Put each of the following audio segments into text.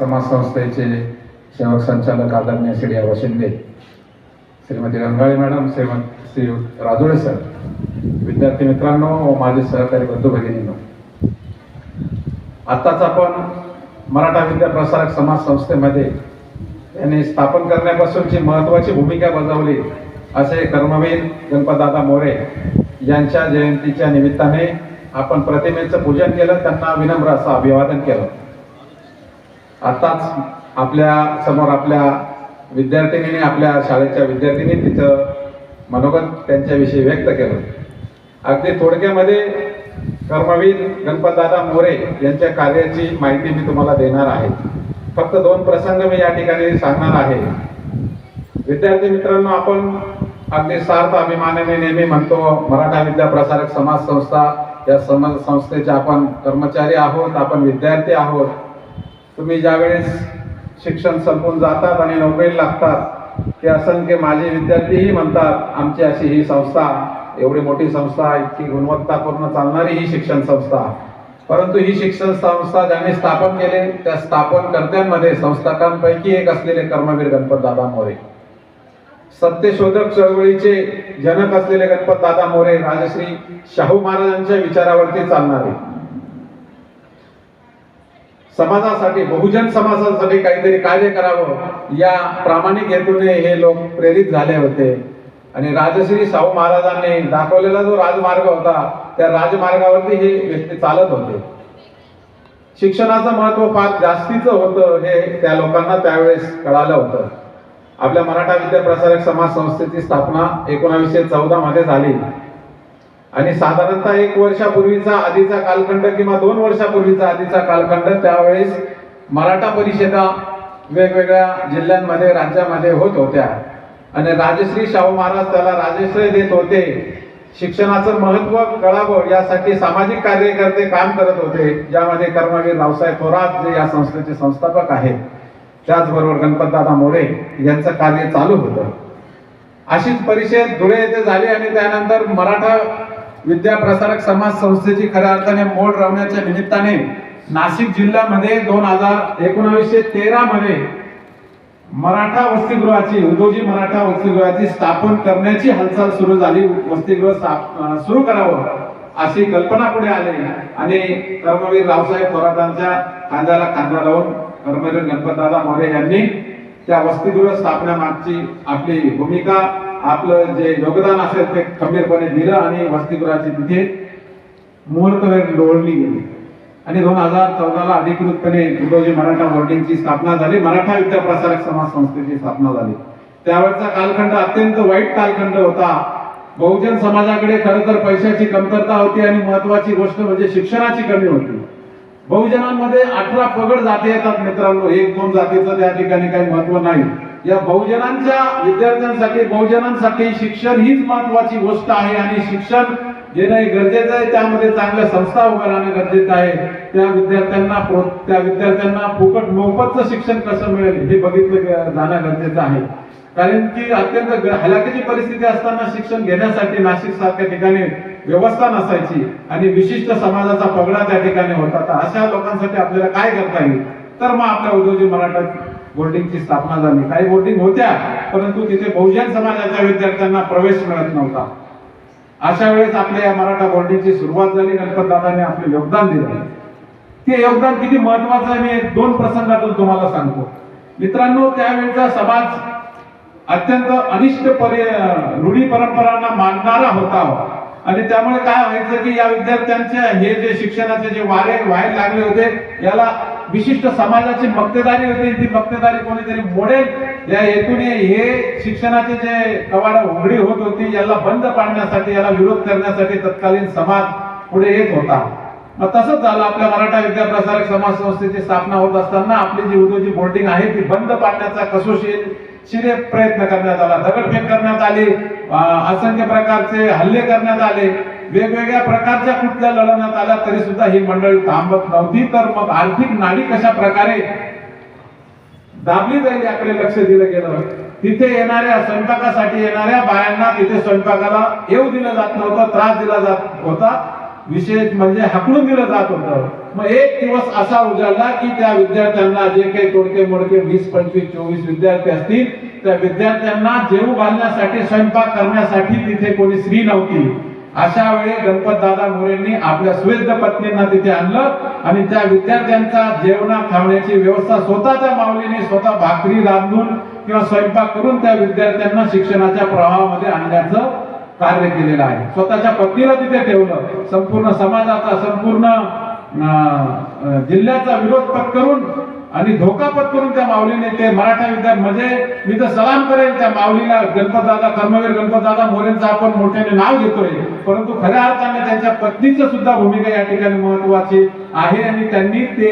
समाज संस्थेचे सेवक संचालक आदरणीय श्री वशिंदे शिंदे श्रीमती रंगाळे मॅडम श्रीमत श्री राजोळे सर विद्यार्थी मित्रांनो व माझे सहकारी बंधू भगिनींनो आत्ताच आपण मराठा विद्या प्रसारक समाज संस्थेमध्ये यांनी स्थापन करण्यापासूनची महत्त्वाची भूमिका बजावली असे कर्मवीर गणपतदादा मोरे यांच्या जयंतीच्या निमित्ताने आपण प्रतिमेचं पूजन केलं त्यांना विनम्र असं अभिवादन केलं. आताच आपल्यासमोर आपल्या विद्यार्थिनीने आपल्या शाळेच्या विद्यार्थिनी तिचं मनोगत त्यांच्याविषयी व्यक्त केलं. अगदी थोडक्यामध्ये कर्मवीर गणपतदादा मोरे यांच्या कार्याची माहिती मी तुम्हाला देणार आहे. फक्त दोन प्रसंग मी या ठिकाणी सांगणार आहे. विद्यार्थी मित्रांनो आपण अगदी सार्थ अभिमानाने नेहमी म्हणतो मराठा विद्या प्रसारक समाज संस्था या समाज संस्थेचे आपण कर्मचारी आहोत आपण विद्यार्थी आहोत. तुम्ही ज्यावेळेस शिक्षण संपून जातात आणि नोकरीला लागतात ते असंख्य माझे विद्यार्थीही म्हणतात आमची अशी ही संस्था एवढी मोठी संस्था इतकी गुणवत्तापूर्ण चालणारी ही शिक्षण संस्था. परंतु ही शिक्षण संस्था ज्यांनी स्थापन केले त्या स्थापनकर्त्यांमध्ये संस्थाकांपैकी एक असलेले कर्मवीर गणपत दादा मोरे. सत्यशोधक चळवळीचे जनक असलेले गणपत दादा मोरे राजश्री शाहू महाराजांच्या विचारावरती चालणारे. समाजासाठी बहुजन समाजासाठी काहीतरी कार्य करावं या प्रामाणिक हेतूने हे लोक प्रेरित झाले होते. आणि राजश्री शाहू महाराजांनी दाखवलेला जो राजमार्ग होता त्या राजमार्गावरती हे व्यक्ती चालत होते. शिक्षणाचं महत्त्व फार जास्तीचं होतं हे त्या लोकांना त्यावेळेस कळालं होतं. आपल्या मराठा विद्या प्रसारक समाज संस्थेची स्थापना एकोणावीसशे चौदा मध्ये झाली. आणि साधारणतः एक वर्षापूर्वीचा आधीचा कालखंड किंवा दोन वर्षापूर्वीचा आधीचा कालखंड त्यावेळेस मराठा परिषदा वेगवेगळ्या जिल्ह्यांमध्ये राज्यामध्ये होत होत्या. आणि राजश्री शाहू महाराज त्याला राजश्रय देत होते. शिक्षणाचं महत्त्व कळावं यासाठी सामाजिक कार्यकर्ते काम करत होते ज्यामध्ये कर्मवीर रावसाहेब थोरात जे या संस्थेचे संस्थापक आहेत. त्याचबरोबर गणपतदादा मोरे यांचं कार्य चालू होतं. अशीच परिषद धुळे येथे झाली आणि त्यानंतर मराठा विद्या प्रसारक समाज संस्थेची खऱ्या अर्थाने मोड रवण्याच्या निमित्ताने नाशिक जिल्ह्यामध्ये दोन हजार एकोणावीसशे तेरा मध्ये मराठा वसतिगृहाची उद्योजी मराठा वसतिगृहाची स्थापन करण्याची हालचाल सुरू झाली. वसतिगृह स्थाप- सुरू करावं अशी कल्पना पुढे आली. आणि कर्मवीर रावसाहेब थोरातांच्या खांद्याला खांदा लावून कर्मवीर गणपतदादा मोरे यांनी त्या वसतिगृह स्थापण्यामागची आपली भूमिका आपलं जे योगदान असेल ते खंबीरपणे दिलं आणि वसतिगृहाची तिथे मुहूर्त लोळली गेली. आणि दोन हजार चौदाला अधिकृतपणे तुडोजी मराठा बोर्डिंगची स्थापना झाली. मराठा विद्या प्रसारक समाज संस्थेची स्थापना झाली. त्यावेळचा कालखंड अत्यंत वाईट कालखंड होता. बहुजन समाजाकडे खरं तर पैशाची कमतरता होती आणि महत्वाची गोष्ट म्हणजे शिक्षणाची कमी होती. बहुजनांमध्ये अठरा पगड जाती येतात मित्रांनो. एक दोन जातीचं त्या ठिकाणी काही महत्त्व नाही. या बहुजनांच्या विद्यार्थ्यांसाठी बहुजनांसाठी शिक्षण हीच महत्वाची गोष्ट आहे आणि शिक्षण घेणं हे गरजेचं आहे. त्यामध्ये चांगल्या संस्था उभं राहणं गरजेचं आहे. त्या विद्यार्थ्यांना त्या विद्यार्थ्यांना फुकट मोफतचं शिक्षण कसं मिळेल हे बघितलं जाणं गरजेचं आहे. कारण की अत्यंत ग- हलाखीची परिस्थिती असताना शिक्षण घेण्यासाठी नाशिक सारख्या ठिकाणी व्यवस्था नसायची आणि विशिष्ट समाजाचा पगडा त्या ठिकाणी होता. तर अशा लोकांसाठी आपल्याला काय करता येईल? तर मग आपल्या उद्योजी मराठा बोर्डिंगची स्थापना झाली. काही बोर्डिंग होत्या परंतु तिथे बहुजन समाजाच्या विद्यार्थ्यांना प्रवेश मिळत नव्हता. अशा वेळेस आपल्या या मराठा बोर्डिंगची सुरुवात झाली गणपतदादांनी आपले योगदान दिलं. ते योगदान किती महत्वाचं आहे मी दोन प्रसंगातून तुम्हाला सांगतो. मित्रांनो त्यावेळेचा समाज अत्यंत अनिष्ट परि रूढी परंपरांना मानणारा होता. आणि त्यामुळे काय व्हायचं की या विद्यार्थ्यांच्या हे जे शिक्षणाचे जे वारे व्हायला लागले होते याला विशिष्ट समाजाची मक्तेदारी होती ती मक्तेदारी कोणीतरी मोडेल. या हेतूने हे शिक्षणाचे जे कवाड उघडी होत होती याला बंद पाडण्यासाठी याला विरोध करण्यासाठी तत्कालीन समाज पुढे येत होता. मग तसंच झालं. आपल्या मराठा विद्या प्रसारक समाज संस्थेची स्थापना होत असताना आपली जी उद्योजी बोर्डिंग आहे ती बंद पाडण्याचा कसोशील शिरे प्रयत्न करण्यात आला. दगडफेक करण्यात आली. असंख्य प्रकारचे हल्ले करण्यात आले. वेगवेगळ्या प्रकारच्या कुठल्या लढवण्यात आल्या तरी सुद्धा ही मंडळी थांबत नव्हती. तर मग आर्थिक नाडी कशा प्रकारे दाबली जाईल याकडे लक्ष दिलं गेलं. तिथे येणाऱ्या स्वयंपाकासाठी येणाऱ्या बायांना तिथे स्वयंपाकाला येऊ दिलं जात नव्हतं त्रास दिला जात होता. विशेष म्हणजे हाकलून दिलं जात होतं. मग एक दिवस असा उजाडला की त्या विद्यार्थ्यांना जे काही तोडके मोडके वीस पंचवीस चोवीस विद्यार्थी असतील त्या विद्यार्थ्यांना जेऊ घालण्यासाठी स्वयंपाक करण्यासाठी तिथे कोणी स्त्री नव्हती. अशा वेळी गणपत दादा मोरेंनी आपल्या सुवेद्य पत्नींना तिथे आणलं आणि त्या विद्यार्थ्यांचा जेवणा खावण्याची व्यवस्था स्वतःच्या माऊलीने स्वतः भाकरी रांधून किंवा स्वयंपाक करून त्या विद्यार्थ्यांना शिक्षणाच्या प्रवाहामध्ये आणण्याचं कार्य केलेलं आहे. स्वतःच्या पत्नीला तिथे ठेवलं. संपूर्ण समाजाचा संपूर्ण जिल्ह्याचा विरोध पत्करून आणि धोका पत्करून त्या माऊलीने ते मराठा विद्यार्थी म्हणजे मी तर सलाम करेन त्या माऊलीला गणपतदादा कर्मवीर गणपतदादा मोरेंचं आपण मोठ्याने नाव घेतोय. परंतु खऱ्या अर्थाने त्यांच्या पत्नीचं सुद्धा भूमिका या ठिकाणी महत्वाची आहे आणि त्यांनी ते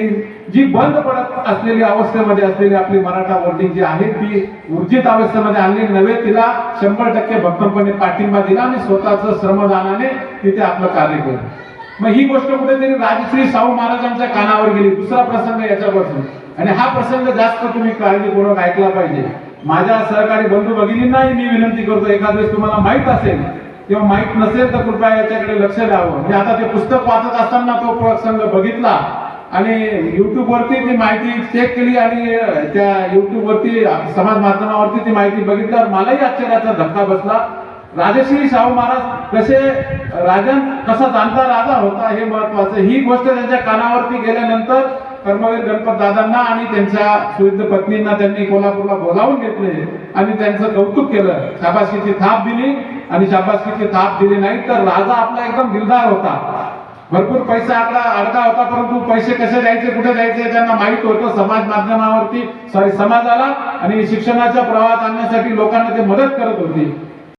जी बंद पडत असलेली अवस्थेमध्ये असलेली आपली मराठा वर्डिंग जी आहे ती ऊर्जित अवस्थेमध्ये आणली. नव्हे तिला शंभर टक्के भक्कमपणे पाठिंबा दिला आणि स्वतःच श्रमदानाने तिथे आपलं कार्य केलं. मग ही गोष्ट कुठेतरी राजश्री शाहू महाराजांच्या कानावर गेली. दुसरा प्रसंग याच्यापासून. आणि हा प्रसंग जास्त तुम्ही काळजीपूर्वक ऐकला पाहिजे. माझ्या सहकारी बंधू भगिनींनाही मी विनंती करतो एखाद वेळेस तुम्हाला माहीत असेल किंवा माहीत नसेल तर कृपया याच्याकडे लक्ष द्यावं. मी आता ते पुस्तक वाचत असताना तो प्रसंग बघितला आणि युट्यूब वरती ती माहिती चेक केली आणि त्या युट्यूब वरती समाज माध्यमावरती ती माहिती बघितल्यावर मलाही आश्चर्याचा धक्का बसला. राजश्री शाहू महाराज कसे राजन कसा जाणता राजा होता हे महत्वाचं. ही गोष्ट त्यांच्या कानावरती गेल्यानंतर कर्मवीर गणपत दादांना आणि त्यांच्या सुविध पत्नींना त्यांनी कोल्हापूरला बोलावून घेतले. आणि त्यांचं कौतुक केलं. शाबासकीची थाप दिली. आणि शाबासकीची थाप दिली नाही तर राजा आपला एकदम दिलदार होता. भरपूर पैसा आपला अडका होता परंतु पैसे कसे द्यायचे कुठे द्यायचे त्यांना माहीत होतं समाज माध्यमावरती सॉरी समाजाला. आणि शिक्षणाच्या प्रवाहात आणण्यासाठी लोकांना ते मदत करत होती.